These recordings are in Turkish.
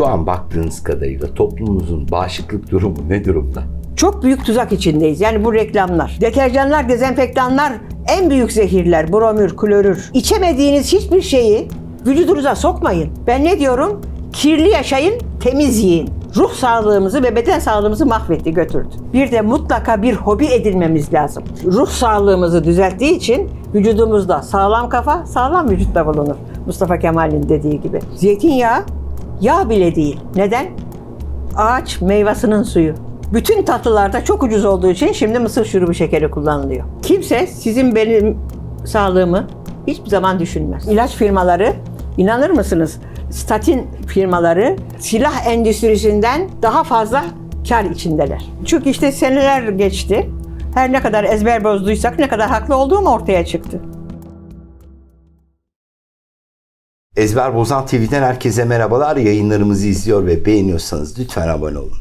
Şu an baktığınız kadarıyla toplumumuzun bağışıklık durumu ne durumda? Çok büyük tuzak içindeyiz. Yani bu reklamlar. Deterjanlar, dezenfektanlar en büyük zehirler. Bromür, klorür. İçemediğiniz hiçbir şeyi vücudunuza sokmayın. Ben ne diyorum? Kirli yaşayın, temiz yiyin. Ruh sağlığımızı ve beden sağlığımızı mahvetti, götürdü. Bir de mutlaka bir hobi edinmemiz lazım. Ruh sağlığımızı düzelttiği için vücudumuzda sağlam kafa, sağlam vücutta bulunur. Mustafa Kemal'in dediği gibi. Zeytinyağı yağ bile değil. Neden? ağaç meyvasının suyu. Bütün tatlılarda çok ucuz olduğu için şimdi mısır şurubu şekeri kullanılıyor. Kimse sizin benim sağlığımı hiçbir zaman düşünmez. İlaç firmaları inanır mısınız? Statin firmaları silah endüstrisinden daha fazla kar içindeler. Çünkü işte seneler geçti. Her ne kadar ezber bozduysak ne kadar haklı olduğum ortaya çıktı. Ezber Bozan TV'den herkese merhabalar. Yayınlarımızı izliyor ve beğeniyorsanız lütfen abone olun.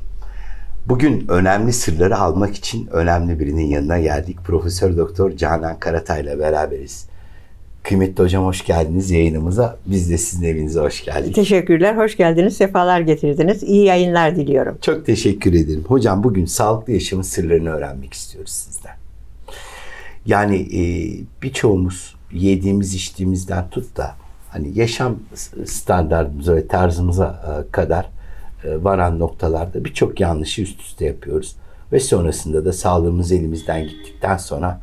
Bugün önemli sırları almak için önemli birinin yanına geldik. Profesör Doktor Canan Karatay ile beraberiz. Kıymetli hocam hoş geldiniz yayınımıza. Biz de sizin evinize hoş geldik. Teşekkürler, hoş geldiniz, sefalar getirdiniz. İyi yayınlar diliyorum. Çok teşekkür ederim. Hocam bugün sağlıklı yaşamın sırlarını öğrenmek istiyoruz sizden. Yani e, birçoğumuz yediğimiz içtiğimizden tut da hani yaşam standartımıza ve tarzımıza e, kadar e, varan noktalarda birçok yanlışı üst üste yapıyoruz. Ve sonrasında da sağlığımız elimizden gittikten sonra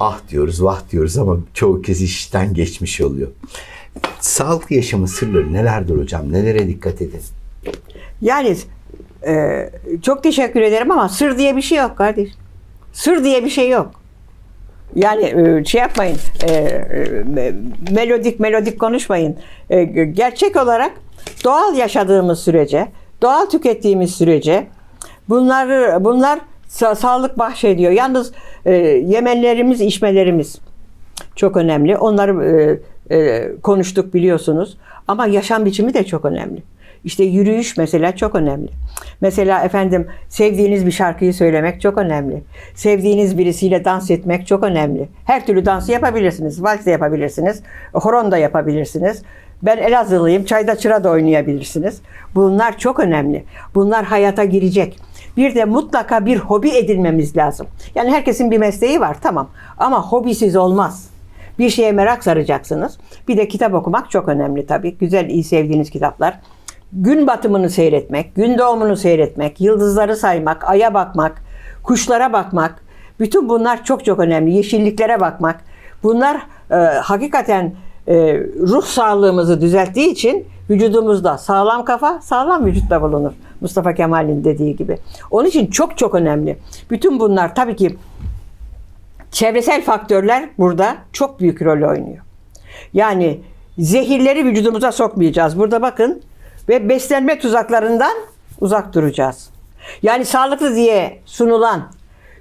ah diyoruz vah diyoruz ama çoğu kez işten geçmiş oluyor. Sağlıklı yaşamın sırları nelerdir hocam? Nelere dikkat edin? Yani e, çok teşekkür ederim ama sır diye bir şey yok kardeş. Sır diye bir şey yok. Yani e, şey yapmayın, e, e, melodik melodik konuşmayın. Gerçek olarak doğal yaşadığımız sürece, doğal tükettiğimiz sürece bunlar bunlar sa- sağlık bahşediyor. Yalnız yemelerimiz, içmelerimiz çok önemli. Onları konuştuk biliyorsunuz. Ama yaşam biçimi de çok önemli. İşte yürüyüş mesela çok önemli. Mesela efendim sevdiğiniz bir şarkıyı söylemek çok önemli. Sevdiğiniz birisiyle dans etmek çok önemli. Her türlü dansı yapabilirsiniz. Vals de yapabilirsiniz. Horon da yapabilirsiniz. Ben Elazığlıyım. Çayda çıra da oynayabilirsiniz. Bunlar çok önemli. Bunlar hayata girecek. Bir de mutlaka bir hobi edinmemiz lazım. Yani herkesin bir mesleği var tamam. Ama hobisiz olmaz. Bir şeye merak saracaksınız. Bir de kitap okumak çok önemli tabii. Güzel, iyi sevdiğiniz kitaplar. Gün batımını seyretmek, gün doğumunu seyretmek, yıldızları saymak, aya bakmak, kuşlara bakmak. Bütün bunlar çok çok önemli. Yeşilliklere bakmak. Bunlar e, hakikaten e, ruh sağlığımızı düzelttiği için vücudumuzda sağlam kafa, sağlam vücutta bulunur. Mustafa Kemal'in dediği gibi. Onun için çok çok önemli. Bütün bunlar tabii ki çevresel faktörler burada çok büyük rol oynuyor. Yani zehirleri vücudumuza sokmayacağız. Burada bakın ve beslenme tuzaklarından uzak duracağız. Yani sağlıklı diye sunulan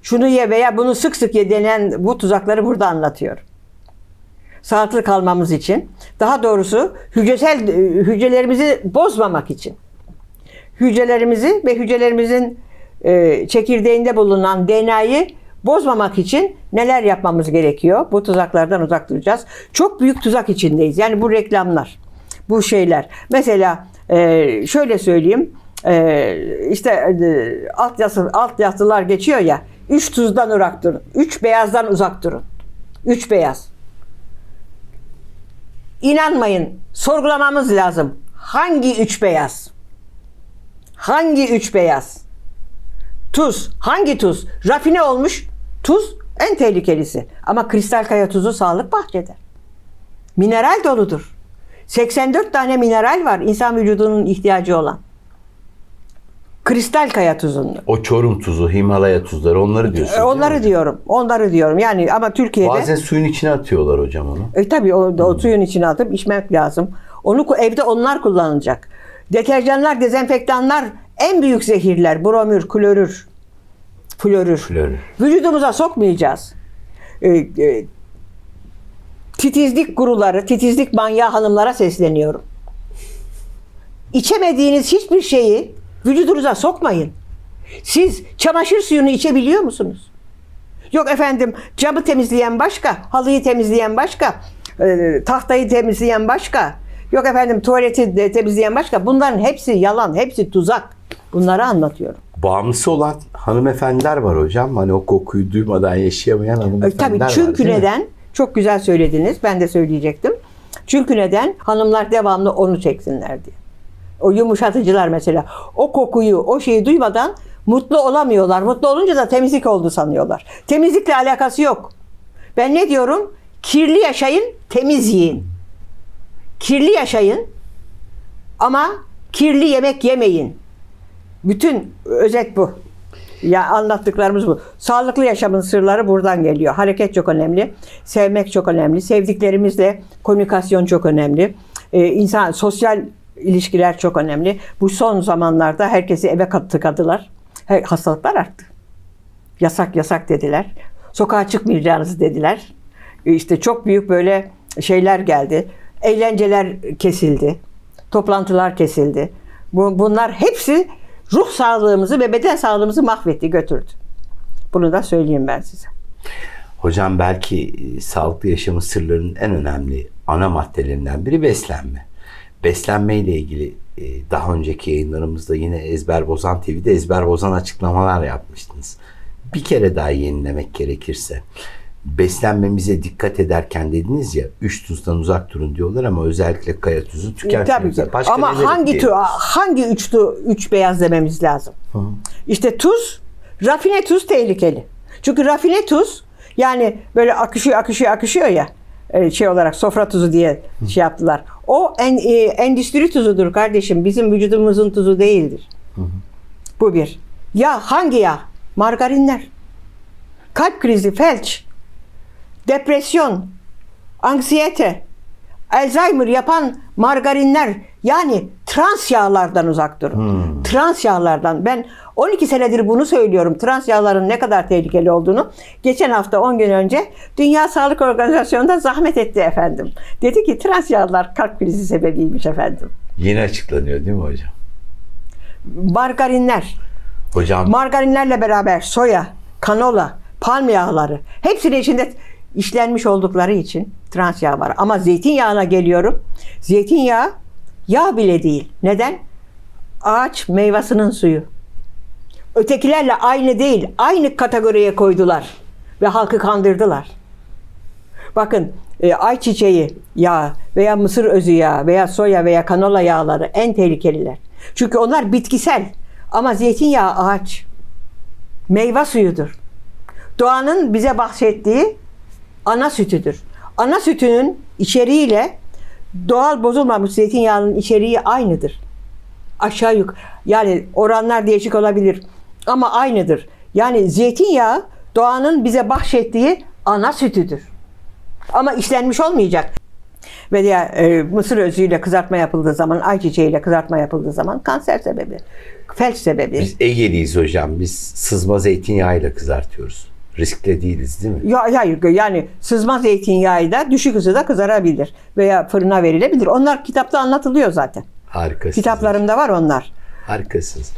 şunu ye veya bunu sık sık ye denen bu tuzakları burada anlatıyor. Sağlıklı kalmamız için. Daha doğrusu hücresel hücrelerimizi bozmamak için. Hücrelerimizi ve hücrelerimizin e, çekirdeğinde bulunan DNA'yı bozmamak için neler yapmamız gerekiyor? Bu tuzaklardan uzak duracağız. Çok büyük tuzak içindeyiz. Yani bu reklamlar, bu şeyler. Mesela e, şöyle söyleyeyim. E, işte e, alt yazı alt yazılar geçiyor ya. Üç tuzdan uzak durun. Üç beyazdan uzak durun. Üç beyaz. İnanmayın. Sorgulamamız lazım. Hangi üç beyaz? Hangi üç beyaz? Tuz. Hangi tuz? Rafine olmuş tuz en tehlikelisi. Ama kristal kaya tuzu sağlık bahçeder. Mineral doludur. 84 tane mineral var insan vücudunun ihtiyacı olan. Kristal kaya tuzunun. O Çorum tuzu, Himalaya tuzları onları diyorsunuz. E, değil Onları diyorum. Onları diyorum. Yani ama Türkiye'de Bazen suyun içine atıyorlar hocam onu. e, tabii o, o suyun içine atıp içmek lazım. Onu ku- evde onlar kullanılacak. Deterjanlar, dezenfektanlar en büyük zehirler. Bromür, klorür, florür. Florür. Vücudumuza sokmayacağız. E, e, titizlik guruları, titizlik manyağı hanımlara sesleniyorum. İçemediğiniz hiçbir şeyi vücudunuza sokmayın. Siz çamaşır suyunu içebiliyor musunuz? Yok efendim camı temizleyen başka, halıyı temizleyen başka, e, tahtayı temizleyen başka, Yok efendim tuvaleti temizleyen başka. Bunların hepsi yalan, hepsi tuzak. Bunları anlatıyorum. Bağımlısı olan hanımefendiler var hocam. Hani o kokuyu duymadan yaşayamayan E, hanımefendiler Tabii var. çünkü değil mi? Çok güzel söylediniz. Ben de söyleyecektim. Çünkü neden? Hanımlar devamlı onu çeksinler diye. O yumuşatıcılar mesela. O kokuyu, o şeyi duymadan mutlu olamıyorlar. Mutlu olunca da temizlik oldu sanıyorlar. Temizlikle alakası yok. Ben ne diyorum? Kirli yaşayın, temiz yiyin. Kirli yaşayın ama kirli yemek yemeyin. Bütün özet bu. Ya anlattıklarımız bu. Sağlıklı yaşamın sırları buradan geliyor. Hareket çok önemli. Sevmek çok önemli. Sevdiklerimizle komünikasyon çok önemli. Ee, insan sosyal ilişkiler çok önemli. Bu son zamanlarda herkesi eve tıkadılar. He- Hastalıklar arttı. Yasak yasak dediler. Sokağa çıkmayacağınızı dediler. Ee, İşte çok büyük böyle şeyler geldi. Eğlenceler kesildi. Toplantılar kesildi. Bu, bunlar hepsi ruh sağlığımızı ve beden sağlığımızı mahvetti, götürdü. Bunu da söyleyeyim ben size. Hocam belki e, sağlıklı yaşamın sırlarının en önemli ana maddelerinden biri beslenme. Beslenme ile ilgili e, daha önceki yayınlarımızda yine Ezber Bozan TV'de Ezber Bozan açıklamalar yapmıştınız. Bir kere daha yenilemek gerekirse beslenmemize dikkat ederken dediniz ya üç tuzdan uzak durun diyorlar ama özellikle kaya tuzu Tabii tüketmemize. ki. Başka Ama hangi ekleyelim? hangi üç, tu, üç beyaz dememiz lazım? İşte tuz, rafine tuz tehlikeli. Çünkü rafine tuz yani böyle akışıyor akışıyor akışıyor ya e, şey olarak sofra tuzu diye şey yaptılar. O en, e, endüstri tuzudur kardeşim. Bizim vücudumuzun tuzu değildir. Bu bir. Ya hangi yağ? Margarinler. Kalp krizi, felç, depresyon, anksiyete, Alzheimer yapan margarinler yani trans yağlardan uzak durun. Trans yağlardan. Ben 12 senedir bunu söylüyorum. Trans yağların ne kadar tehlikeli olduğunu. Geçen hafta 10 gün önce Dünya Sağlık Organizasyonu'nda zahmet etti efendim. Dedi ki trans yağlar kalp krizi sebebiymiş efendim. Yeni açıklanıyor değil mi hocam? Margarinler, Hocam margarinlerle beraber soya, kanola, palm yağları hepsinin içinde işlenmiş oldukları için trans yağ var. Ama zeytinyağına geliyorum. Zeytinyağı yağ bile değil. Neden? Ağaç meyvasının suyu. Ötekilerle aynı değil. Aynı kategoriye koydular. Ve halkı kandırdılar. Bakın e, ayçiçeği yağı veya mısır özü yağı veya soya veya kanola yağları en tehlikeliler. Çünkü onlar bitkisel. Ama zeytinyağı ağaç. Meyve suyudur. Doğanın bize bahsettiği ana sütüdür. Ana sütünün içeriğiyle doğal bozulmamış zeytinyağının içeriği aynıdır. Aşağı yukarı. Yani oranlar değişik olabilir ama aynıdır. Yani zeytinyağı doğanın bize bahşettiği ana sütüdür. Ama işlenmiş olmayacak. Veya e, mısır özüyle kızartma yapıldığı zaman, ayçiçeğiyle kızartma yapıldığı zaman kanser sebebi, felç sebebi. biz Ege'liyiz hocam. Biz sızma zeytinyağıyla kızartıyoruz. Riskli değiliz değil mi? Ya, hayır yani sızma zeytinyağı da düşük ısıda kızarabilir veya fırına verilebilir. Onlar kitapta anlatılıyor zaten. Harikasınız. Kitaplarımda var onlar. Harikasınız.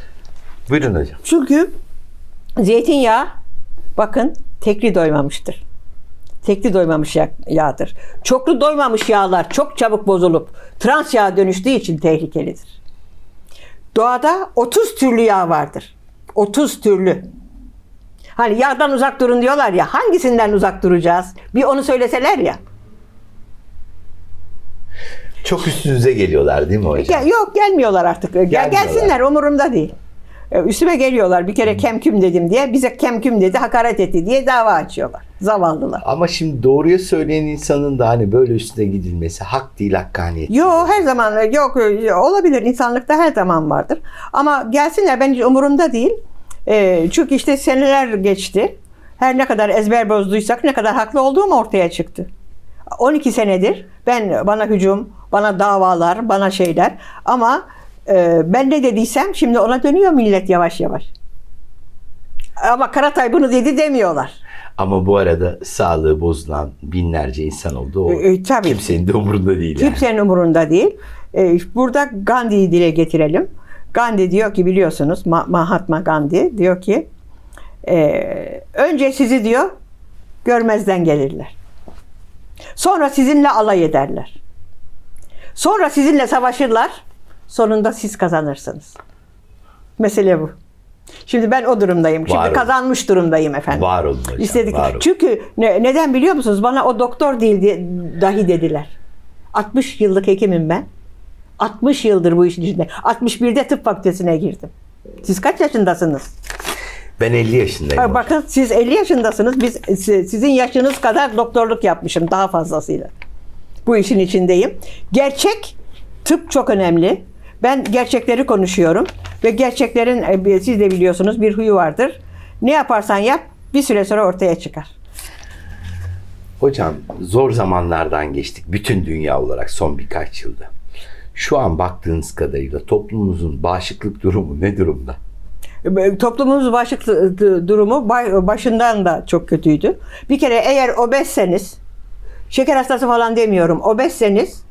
Buyurun hocam. Çünkü zeytinyağı bakın tekli doymamıştır. Tekli doymamış yağ- yağdır. Çoklu doymamış yağlar çok çabuk bozulup trans yağa dönüştüğü için tehlikelidir. Doğada 30 türlü yağ vardır. 30 türlü. Hani yağdan uzak durun diyorlar ya. Hangisinden uzak duracağız? Bir onu söyleseler ya. Çok üstünüze geliyorlar değil mi hocam? Yok gelmiyorlar artık. Gel, Gelmiyorlar. gelsinler umurumda değil. Ee, Üstüme geliyorlar bir kere kemküm dedim diye. Bize kemküm dedi, hakaret etti diye dava açıyorlar. Zavallılar. Ama şimdi doğruyu söyleyen insanın da hani böyle üstüne gidilmesi hak değil hakkaniyet. Yo her zaman yok olabilir insanlıkta her zaman vardır. Ama gelsinler ben hiç umurumda değil. Ee, çünkü işte seneler geçti. Her ne kadar ezber bozduysak ne kadar haklı olduğum ortaya çıktı. 12 senedir ben bana hücum, bana davalar, bana şeyler ama e, ben ne dediysem şimdi ona dönüyor millet yavaş yavaş. Ama Karatay bunu dedi demiyorlar. Ama bu arada sağlığı bozulan binlerce insan oldu. O E, e, tabii. kimsenin de umurunda değil yani. Kimsenin umurunda değil. Ee, burada Gandhi'yi dile getirelim. Gandhi diyor ki biliyorsunuz Ma- Mahatma Gandhi diyor ki e, önce sizi diyor görmezden gelirler. Sonra sizinle alay ederler. Sonra sizinle savaşırlar. Sonunda siz kazanırsınız. Mesele bu. Şimdi ben o durumdayım. Şimdi olun. kazanmış durumdayım efendim. Var olun hocam, İstedik. var olun. Çünkü ne- neden biliyor musunuz? Bana o doktor değil diye, dahi dediler. 60 yıllık hekimim ben. 60 yıldır bu işin içinde. 61'de tıp fakültesine girdim. Siz kaç yaşındasınız? Ben 50 yaşındayım. Ha. Bakın siz 50 yaşındasınız. Biz si- sizin yaşınız kadar doktorluk yapmışım daha fazlasıyla. Bu işin içindeyim. Gerçek tıp çok önemli. Ben gerçekleri konuşuyorum ve gerçeklerin e, siz de biliyorsunuz bir huyu vardır. Ne yaparsan yap bir süre sonra ortaya çıkar. Hocam zor zamanlardan geçtik bütün dünya olarak son birkaç yılda. Şu an baktığınız kadarıyla toplumumuzun bağışıklık durumu ne durumda? E, Toplumumuz bağışıklık durumu ba- başından da çok kötüydü. Bir kere eğer obezseniz, şeker hastası falan demiyorum, obezseniz,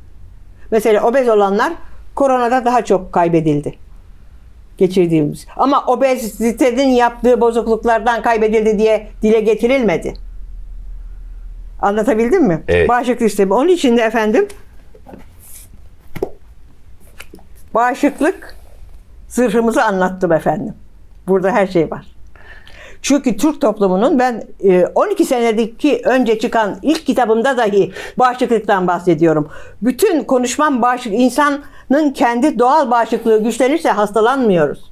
mesela obez olanlar koronada daha çok kaybedildi. Geçirdiğimiz. Ama obezitenin yaptığı bozukluklardan kaybedildi diye dile getirilmedi. Anlatabildim mi? Evet. Bağışıklık sistemi. Onun için de efendim bağışıklık zırhımızı anlattım efendim. Burada her şey var. Çünkü Türk toplumunun ben e, 12 senedeki önce çıkan ilk kitabımda dahi bağışıklıktan bahsediyorum. Bütün konuşmam bağışık insanın kendi doğal bağışıklığı güçlenirse hastalanmıyoruz.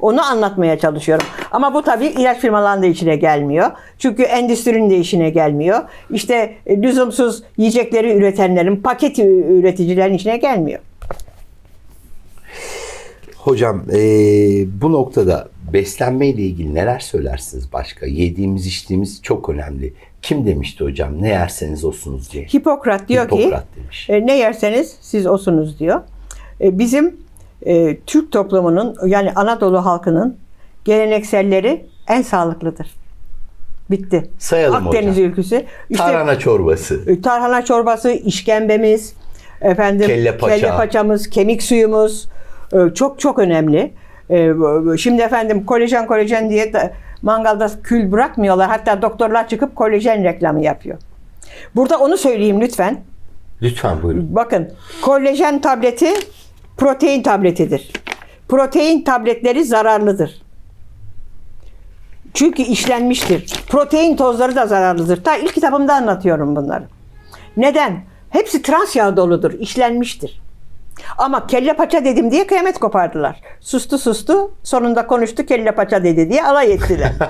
Onu anlatmaya çalışıyorum. Ama bu tabii ilaç firmalarının da içine gelmiyor. Çünkü endüstrinin de işine gelmiyor. İşte e, lüzumsuz yiyecekleri üretenlerin, paket üreticilerin içine gelmiyor. Hocam eee, bu noktada beslenme ile ilgili neler söylersiniz başka? Yediğimiz içtiğimiz çok önemli. Kim demişti hocam ne yerseniz olsunuz diye. Hipokrat diyor ki Hipokrat demiş. E, ne yerseniz siz osunuz diyor. E, bizim e, Türk toplumunun yani Anadolu halkının gelenekselleri en sağlıklıdır. Bitti. Sayalım Akdeniz hocam. ülküsü. İşte Tarhana çorbası. e, tarhana çorbası, işkembemiz, efendim Kelle paça. paçamız, kemik suyumuz e, çok çok önemli. E, Şimdi efendim kolajen kolajen diye mangalda kül bırakmıyorlar. Hatta doktorlar çıkıp kolajen reklamı yapıyor. Burada onu söyleyeyim lütfen. Lütfen buyurun. Bakın kolajen tableti protein tabletidir. Protein tabletleri zararlıdır. Çünkü işlenmiştir. Protein tozları da zararlıdır. Ta ilk kitabımda anlatıyorum bunları. Neden? Hepsi trans yağ doludur, işlenmiştir. Ama kelle paça dedim diye kıyamet kopardılar. Sustu sustu, sonunda konuştu kelle paça dedi diye alay ettiler.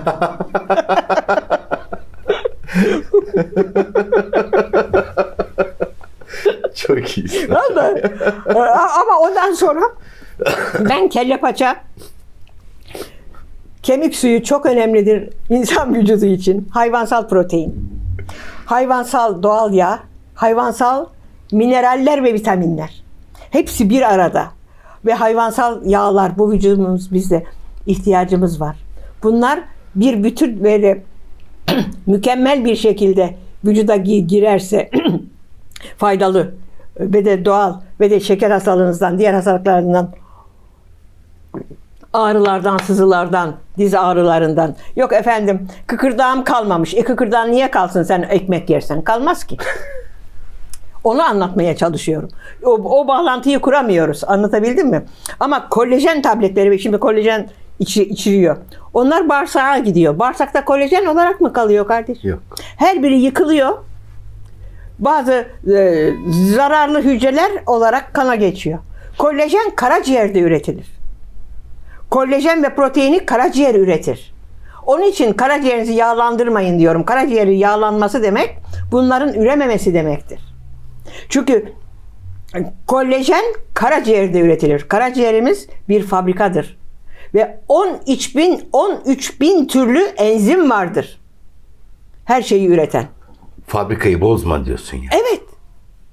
Çok iyi. Vallahi. Ee, Ama ondan sonra ben kelle paça kemik suyu çok önemlidir insan vücudu için. Hayvansal protein. Hayvansal doğal yağ, hayvansal mineraller ve vitaminler. Hepsi bir arada. Ve hayvansal yağlar bu vücudumuz bizde ihtiyacımız var. Bunlar bir bütün böyle mükemmel bir şekilde vücuda gi- girerse faydalı ve de doğal ve de şeker hastalığınızdan, diğer hastalıklarından ağrılardan, sızılardan, diz ağrılarından. Yok efendim kıkırdağım kalmamış. E kıkırdağın niye kalsın sen ekmek yersen? Kalmaz ki. Onu anlatmaya çalışıyorum. O, o bağlantıyı kuramıyoruz. Anlatabildim mi? Ama kolajen tabletleri, şimdi kolajen içi, içiriyor. Onlar bağırsağa gidiyor. Bağırsakta kolajen olarak mı kalıyor kardeş? Yok. Her biri yıkılıyor. Bazı e, zararlı hücreler olarak kana geçiyor. Kolajen karaciğerde üretilir. Kolajen ve proteini karaciğer üretir. Onun için karaciğerinizi yağlandırmayın diyorum. Karaciğeri yağlanması demek bunların ürememesi demektir. Çünkü kolajen karaciğerde üretilir. Karaciğerimiz bir fabrikadır. Ve 13 bin, 13 bin türlü enzim vardır. Her şeyi üreten. Fabrikayı bozma diyorsun ya. Evet.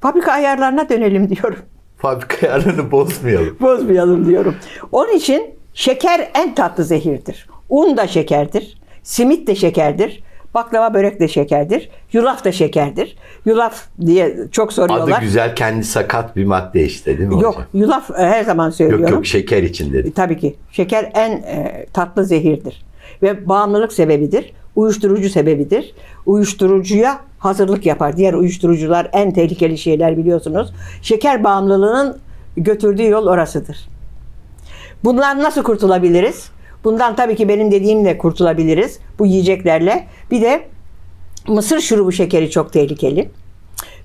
Fabrika ayarlarına dönelim diyorum. Fabrika ayarlarını bozmayalım. Bozmayalım diyorum. Onun için şeker en tatlı zehirdir. Un da şekerdir. Simit de şekerdir. Baklava börek de şekerdir. Yulaf da şekerdir. Yulaf diye çok soruyorlar. Adı güzel kendi sakat bir madde işte değil mi Yok, hocam? yulaf e, her zaman Yok söylüyorum. yok şeker için dedim. Tabii ki. Şeker en e, tatlı zehirdir. Ve bağımlılık sebebidir. Uyuşturucu sebebidir. Uyuşturucuya hazırlık yapar. Diğer uyuşturucular en tehlikeli şeyler biliyorsunuz. Şeker bağımlılığının götürdüğü yol orasıdır. Bundan nasıl kurtulabiliriz? Bundan tabii ki benim dediğimle kurtulabiliriz. Bu yiyeceklerle. Bir de mısır şurubu şekeri çok tehlikeli.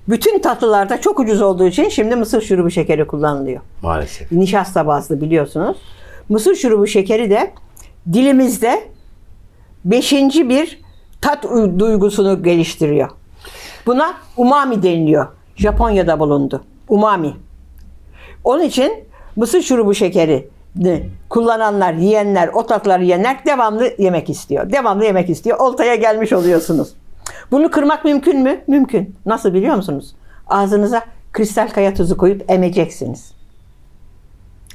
Bütün tatlılarda çok ucuz olduğu için şimdi mısır şurubu şekeri kullanılıyor. Maalesef. Nişasta bazlı biliyorsunuz. Mısır şurubu şekeri de dilimizde beşinci bir tat duygusunu geliştiriyor. Buna umami deniliyor. Japonya'da bulundu. Umami. Onun için mısır şurubu şekeri kullananlar, yiyenler, o tatları yiyenler devamlı yemek istiyor. Devamlı yemek istiyor. Oltaya gelmiş oluyorsunuz. Bunu kırmak mümkün mü? Mümkün. Nasıl biliyor musunuz? Ağzınıza kristal kaya tuzu koyup emeceksiniz.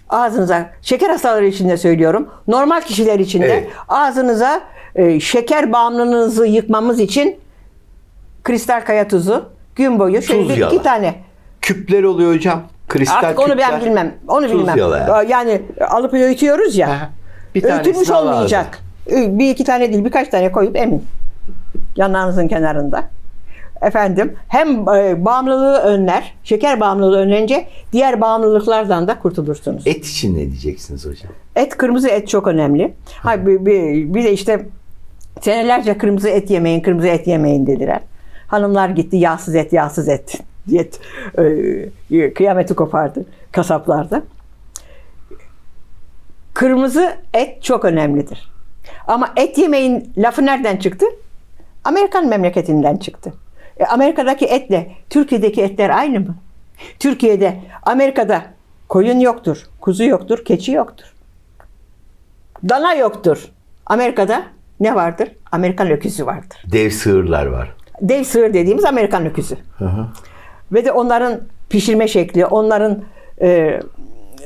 Ağzınıza şeker hastaları için de söylüyorum. Normal kişiler için de Evet. ağzınıza e, şeker bağımlılığınızı yıkmamız için kristal kaya tuzu gün boyu şöyle Tuz bir iki tane Küpler oluyor hocam. Kristal Artık onu ben küpler. bilmem. Onu Tuz bilmem. yala yani. Alıp öğütüyoruz ya. Aha. Bir Öğütülmüş al olmayacak. Bir iki tane değil birkaç tane koyup emin. Yanağınızın kenarında. Efendim hem e, bağımlılığı önler, şeker bağımlılığı önlenince diğer bağımlılıklardan da kurtulursunuz. Et için ne diyeceksiniz hocam? Et, kırmızı et çok önemli. Ha, bir, bir, bir de işte senelerce kırmızı et yemeyin, kırmızı et yemeyin dediler. Hanımlar gitti yağsız et, yağsız et diyet e, kıyameti kopardı kasaplarda. Kırmızı et çok önemlidir. Ama et yemeyin lafı nereden çıktı? Amerikan memleketinden çıktı. E, Amerika'daki etle Türkiye'deki etler aynı mı? Türkiye'de, Amerika'da koyun yoktur, kuzu yoktur, keçi yoktur. Dana yoktur. Amerika'da ne vardır? Amerikan öküzü vardır. Dev sığırlar var. Dev sığır dediğimiz Amerikan öküzü. Hı hı. Ve de onların pişirme şekli, onların e,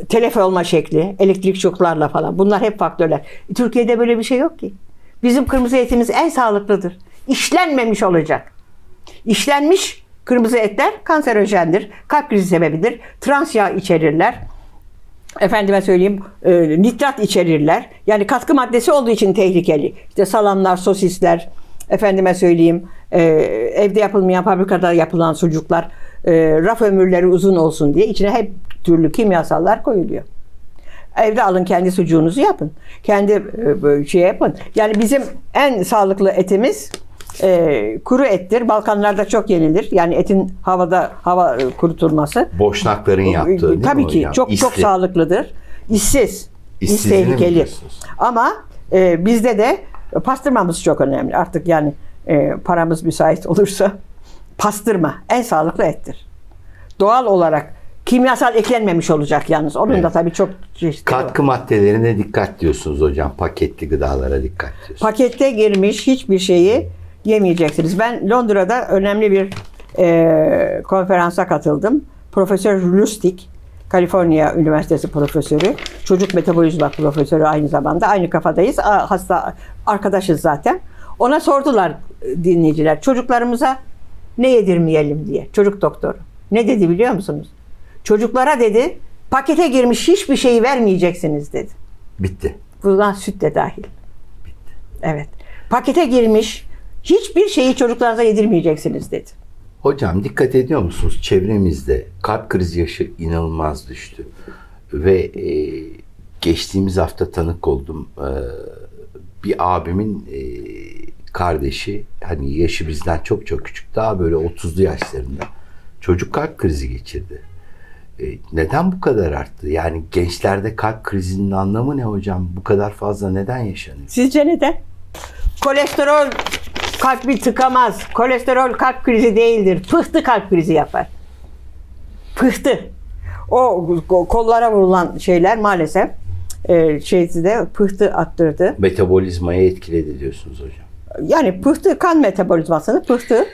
telef olma şekli, elektrik şoklarla falan. Bunlar hep faktörler. Türkiye'de böyle bir şey yok ki. Bizim kırmızı etimiz en sağlıklıdır. İşlenmemiş olacak. İşlenmiş kırmızı etler kanserojendir. Kalp krizi sebebidir. Trans yağ içerirler. Efendime söyleyeyim e, nitrat içerirler. Yani katkı maddesi olduğu için tehlikeli. İşte salamlar, sosisler, efendime söyleyeyim e, evde yapılmayan fabrikada yapılan sucuklar e, raf ömürleri uzun olsun diye içine hep türlü kimyasallar koyuluyor. Evde alın kendi sucuğunuzu yapın. Kendi e, şey yapın. Yani bizim en sağlıklı etimiz e, kuru ettir. Balkanlarda çok yenilir. Yani etin havada hava e, kurutulması. Boşnakların yaptığı değil mi Tabii ki hocam? çok çok sağlıklıdır. İşsiz. İş İşsizliğini mi tehlikeli. diyorsunuz? Ama e, bizde de pastırmamız çok önemli. Artık yani e, paramız müsait olursa pastırma en sağlıklı ettir. Doğal olarak kimyasal eklenmemiş olacak yalnız. Onun da Evet. tabii çok çeşitleri var. Katkı maddelerine dikkat diyorsunuz hocam. Paketli gıdalara dikkat diyorsunuz. pakette girmiş hiçbir şeyi yemeyeceksiniz. Ben Londra'da önemli bir e, konferansa katıldım. Profesör Lustig, Kaliforniya Üniversitesi profesörü, çocuk metabolizma profesörü aynı zamanda. Aynı kafadayız. Hasta arkadaşız zaten. Ona sordular dinleyiciler. Çocuklarımıza ne yedirmeyelim diye. Çocuk doktoru. Ne dedi biliyor musunuz? Çocuklara dedi pakete girmiş hiçbir şeyi vermeyeceksiniz dedi. Bitti. Bundan süt de dahil. Evet. Pakete girmiş hiçbir şeyi çocuklarınıza yedirmeyeceksiniz dedi. Hocam dikkat ediyor musunuz? Çevremizde kalp krizi yaşı inanılmaz düştü. Ve e, geçtiğimiz hafta tanık oldum. E, bir abimin e, kardeşi hani yaşı bizden çok çok küçük. Daha böyle 30'lu yaşlarında. Çocuk kalp krizi geçirdi. E, neden bu kadar arttı? Yani gençlerde kalp krizinin anlamı ne hocam? Bu kadar fazla neden yaşanıyor? Sizce neden? Kolesterol kalbi tıkamaz. Kolesterol kalp krizi değildir. Pıhtı kalp krizi yapar. Pıhtı. O kollara vurulan şeyler maalesef e, şeysi de pıhtı attırdı. Metabolizmayı etkiledi diyorsunuz hocam. Yani pıhtı kan metabolizmasını pıhtı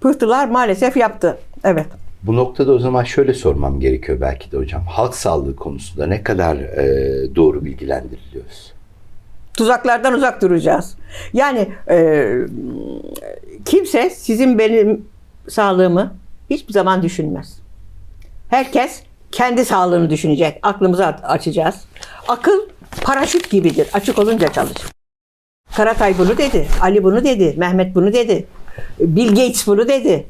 pıhtılar maalesef yaptı. Evet. Bu noktada o zaman şöyle sormam gerekiyor belki de hocam. Halk sağlığı konusunda ne kadar e, doğru bilgilendiriliyoruz? Tuzaklardan uzak duracağız. Yani e, kimse sizin benim sağlığımı hiçbir zaman düşünmez. Herkes kendi sağlığını düşünecek. Aklımızı aç- açacağız. Akıl paraşüt gibidir. Açık olunca çalışır. Karatay bunu dedi. Ali bunu dedi. Mehmet bunu dedi. Bill Gates bunu dedi.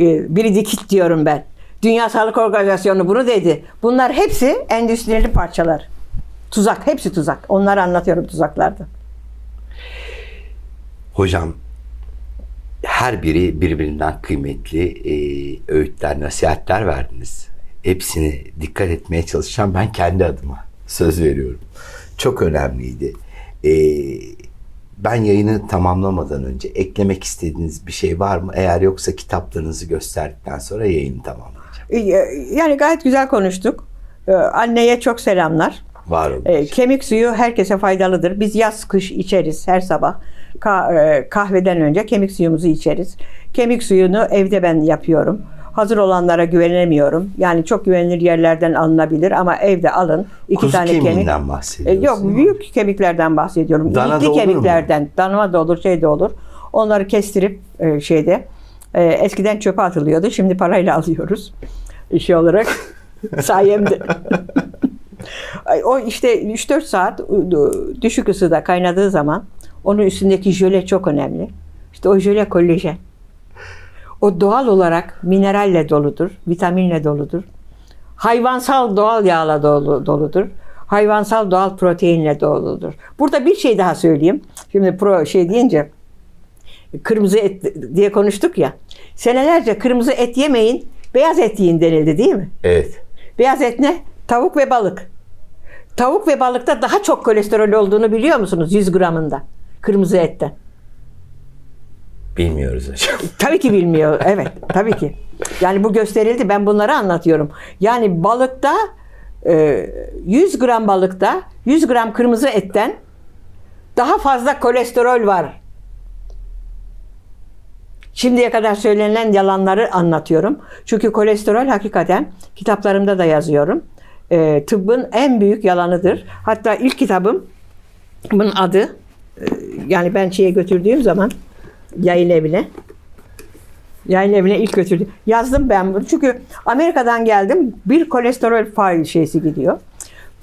Ee, Biri dikit diyorum ben. Dünya Sağlık Organizasyonu bunu dedi. Bunlar hepsi endüstriyel parçalar. Tuzak. Hepsi tuzak. Onları anlatıyorum tuzaklarda. Hocam her biri birbirinden kıymetli e, öğütler, nasihatler verdiniz. Hepsini dikkat etmeye çalışacağım ben kendi adıma. Söz veriyorum. Çok önemliydi. E, ben yayını tamamlamadan önce eklemek istediğiniz bir şey var mı? Eğer yoksa kitaplarınızı gösterdikten sonra yayını tamamlayacağım. Ee, Yani gayet güzel konuştuk. Ee, Anneye çok selamlar. Var olun. E, kemik suyu herkese faydalıdır. Biz yaz kış içeriz her sabah. Ka- e, kahveden önce kemik suyumuzu içeriz. Kemik suyunu evde ben yapıyorum. Hazır olanlara güvenemiyorum. Yani çok güvenilir yerlerden alınabilir ama evde alın. İki Kuzu tane kemik. E, bahsediyorsunuz. yok büyük kemiklerden bahsediyorum. Dana da İlikli mu? kemiklerden. Danama da olur, şey de olur. Onları kestirip e, şeyde e, eskiden çöpe atılıyordu. Şimdi parayla alıyoruz. Şey olarak sayemde. Ay, O işte 3-4 saat düşük ısıda kaynadığı zaman onun üstündeki jöle çok önemli. İşte o jöle kolajen. O doğal olarak mineralle doludur, vitaminle doludur. Hayvansal doğal yağla dolu, doludur. Hayvansal doğal proteinle doludur. Burada bir şey daha söyleyeyim. Şimdi pro şey deyince kırmızı et diye konuştuk ya. Senelerce kırmızı et yemeyin, beyaz et yiyin denildi değil mi? Evet. Beyaz et ne? Tavuk ve balık. Tavuk ve balıkta daha çok kolesterol olduğunu biliyor musunuz 100 gramında? Kırmızı etten. Bilmiyoruz hocam. Tabii ki bilmiyor. Evet, tabii ki. Yani bu gösterildi. Ben bunları anlatıyorum. Yani balıkta e, 100 gram balıkta 100 gram kırmızı etten daha fazla kolesterol var. Şimdiye kadar söylenen yalanları anlatıyorum. Çünkü kolesterol hakikaten kitaplarımda da yazıyorum. E, tıbbın en büyük yalanıdır. Hatta ilk kitabım bunun adı e, yani ben şeye götürdüğüm zaman yayın evine Yayın evine ilk götürdüm. Yazdım ben bunu. Çünkü Amerika'dan geldim. Bir kolesterol fail şeysi gidiyor.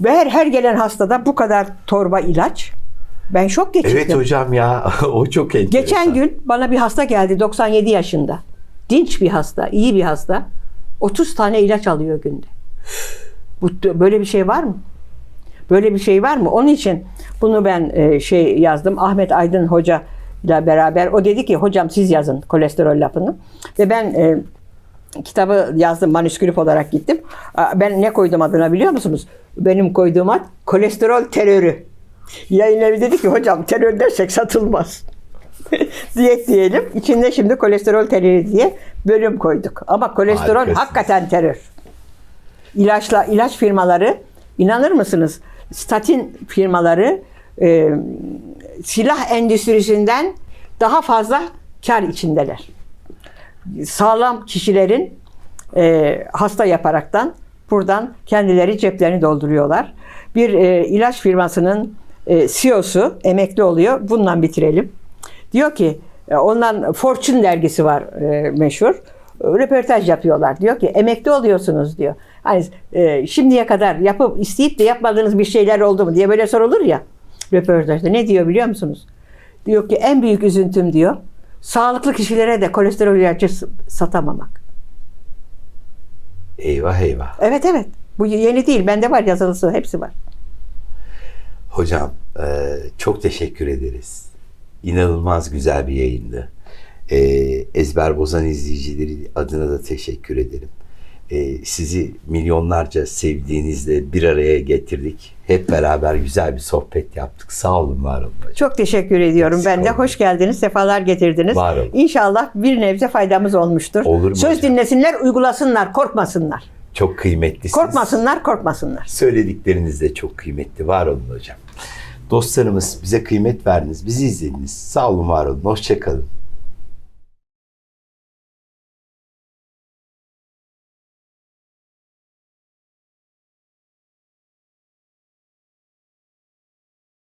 Ve her, her gelen hastada bu kadar torba ilaç. Ben şok geçirdim. evet hocam ya o çok enteresan. Geçen gün bana bir hasta geldi 97 yaşında. Dinç bir hasta, iyi bir hasta. 30 tane ilaç alıyor günde. Bu böyle bir şey var mı? Böyle bir şey var mı? Onun için bunu ben e, şey yazdım. Ahmet Aydın Hoca ile beraber o dedi ki hocam siz yazın kolesterol lafını. Ve ben e, kitabı yazdım manüskript olarak gittim. Ben ne koydum adına biliyor musunuz? Benim koyduğum ad kolesterol terörü. Yayın evi dedi ki hocam terör dersek satılmaz. Diyet diyelim. İçinde şimdi kolesterol terörü diye bölüm koyduk. Ama kolesterol Harikasınız. hakikaten terör. İlaçla ilaç firmaları inanır mısınız? Statin firmaları e, silah endüstrisinden daha fazla kar içindeler. Sağlam kişilerin e, hasta yaparaktan buradan kendileri ceplerini dolduruyorlar. Bir e, ilaç firmasının e, CEO'su emekli oluyor. Bundan bitirelim. Diyor ki e, ondan Fortune dergisi var e, meşhur. Röportaj yapıyorlar. Diyor ki emekli oluyorsunuz diyor. Hani e, şimdiye kadar yapıp isteyip de yapmadığınız bir şeyler oldu mu diye böyle sorulur ya röportajda. Ne diyor biliyor musunuz? Diyor ki en büyük üzüntüm diyor. Sağlıklı kişilere de kolesterol ilacı satamamak. Eyvah eyvah. Evet evet. Bu yeni değil. Bende var yazılısı. Hepsi var. Hocam e, çok teşekkür ederiz. İnanılmaz güzel bir yayındı. E, Ezber Bozan izleyicileri adına da teşekkür ederim. E, sizi milyonlarca sevdiğinizle bir araya getirdik. Hep beraber güzel bir sohbet yaptık. Sağ olun, var olun. Çok teşekkür ediyorum. Eksik ben de hoş geldiniz. Sefalar getirdiniz. Var olun. İnşallah bir nebze faydamız olmuştur. Olur mu Söz hocam? dinlesinler, uygulasınlar, korkmasınlar. Çok kıymetlisiniz. Korkmasınlar, korkmasınlar. Söyledikleriniz de çok kıymetli. Var olun hocam. Dostlarımız bize kıymet verdiniz. Bizi izlediniz. Sağ olun, var olun. Hoşçakalın.